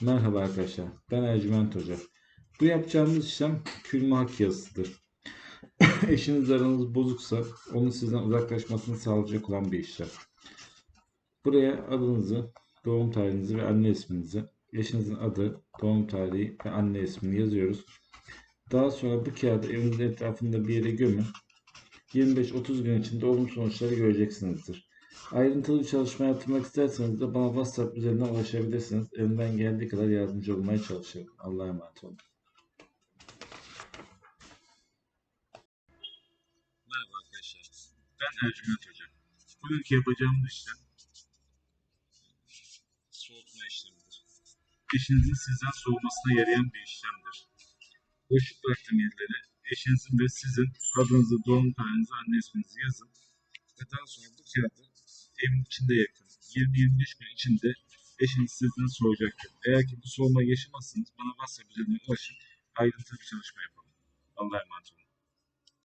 Merhaba arkadaşlar, ben Ercüment Hoca. Bu yapacağımız işlem külme hak yazısıdır. Eşiniz aranız bozuksa onun sizden uzaklaşmasını sağlayacak olan bir işlem. Buraya adınızı, doğum tarihinizi ve anne isminizi, eşinizin adı, doğum tarihi ve anne ismini yazıyoruz. Daha sonra bu kağıdı evinizin etrafında bir yere gömün. 25-30 gün içinde olumlu sonuçları göreceksinizdir. Ayrıntılı bir çalışma yaptırmak isterseniz de bana WhatsApp üzerinden ulaşabilirsiniz. Elimden geldiği kadar yardımcı olmaya çalışırım. Allah'a emanet olun. Merhaba arkadaşlar. Ben Ercüment Hoca. Bugünkü yapacağımız işlem soğutma işlemidir. Eşinizin sizden soğumasına yarayan bir işlemdir. Boşluk bıraktığım yerlere eşinizin ve sizin adınızı, doğum tarihinizi, anne isminizi yazın. Ve daha sonra bu kağıdı evin içinde yakın. 20-25 gün içinde eşiniz sizden soğuyacaktır. Eğer ki bu soğuma yaşamazsanız bana WhatsApp üzerinden ulaşın. Ayrıntılı bir çalışma yapalım. Allah'a emanet olun.